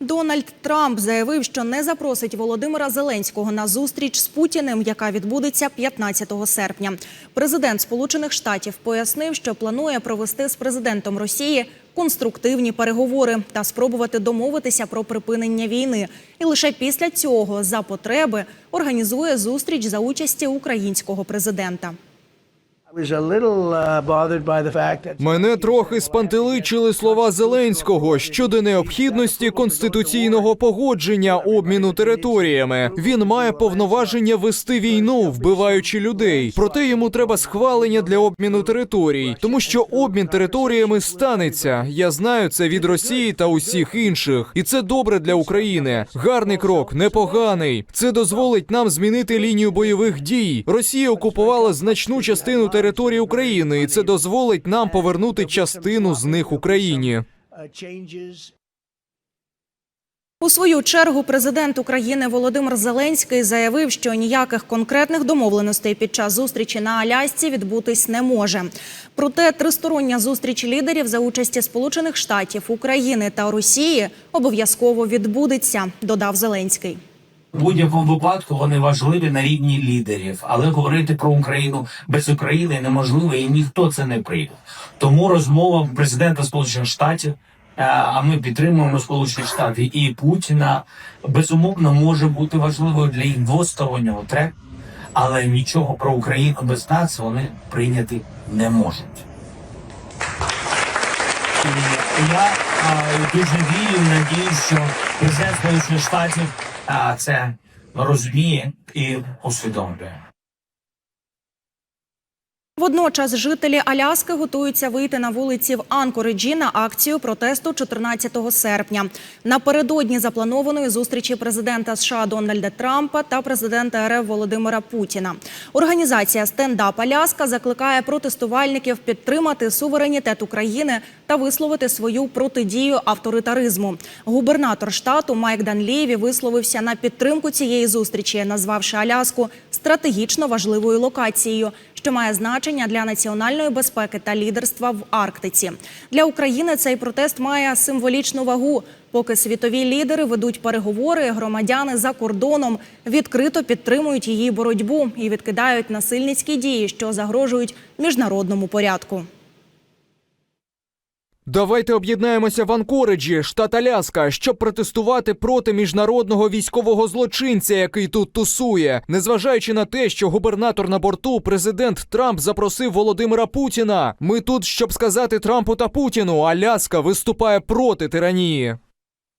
Дональд Трамп заявив, що не запросить Володимира Зеленського на зустріч з Путіним, яка відбудеться 15 серпня. Президент Сполучених Штатів пояснив, що планує провести з президентом Росії конструктивні переговори та спробувати домовитися про припинення війни. І лише після цього, за потреби, організує зустріч за участі українського президента. Мене трохи спантеличили слова Зеленського щодо необхідності конституційного погодження обміну територіями. Він має повноваження вести війну, вбиваючи людей. Проте йому треба схвалення для обміну територій, тому що обмін територіями станеться. Я знаю це від Росії та усіх інших, і це добре для України. Гарний крок, непоганий. Це дозволить нам змінити лінію бойових дій. Росія окупувала значну частину території України, і це дозволить нам повернути частину з них Україні. У свою чергу президент України Володимир Зеленський заявив, що ніяких конкретних домовленостей під час зустрічі на Алясці відбутись не може. Проте тристороння зустріч лідерів за участі Сполучених Штатів, України та Росії обов'язково відбудеться, додав Зеленський. В будь-якому випадку вони важливі на рівні лідерів, але говорити про Україну без України неможливо, і ніхто це не прийде. Тому розмова президента Сполучених Штатів, е, а ми підтримуємо Сполучені Штати і Путіна, безумовно може бути важливою для їх двостороннього треку, але нічого про Україну без нас вони прийняти не можуть. Я а, дуже вірю надію, що президент Сполучених Штатів це розуміє і усвідомлює. Водночас жителі Аляски готуються вийти на вулиці в Анкориджі на акцію протесту 14 серпня. Напередодні запланованої зустрічі президента США Дональда Трампа та президента РФ Володимира Путіна. Організація Стендап Аляска закликає протестувальників підтримати суверенітет України та висловити свою протидію авторитаризму. Губернатор штату Майк Данлієві висловився на підтримку цієї зустрічі, назвавши Аляску стратегічно важливою локацією, що має значення для національної безпеки та лідерства в Арктиці. Для України цей протест має символічну вагу. Поки світові лідери ведуть переговори, громадяни за кордоном відкрито підтримують її боротьбу і відкидають насильницькі дії, що загрожують міжнародному порядку. Давайте об'єднаємося в Анкориджі, штат Аляска, щоб протестувати проти міжнародного військового злочинця, який тут тусує. Незважаючи на те, що губернатор на борту, президент Трамп запросив Володимира Путіна. Ми тут, щоб сказати Трампу та Путіну, Аляска виступає проти тиранії.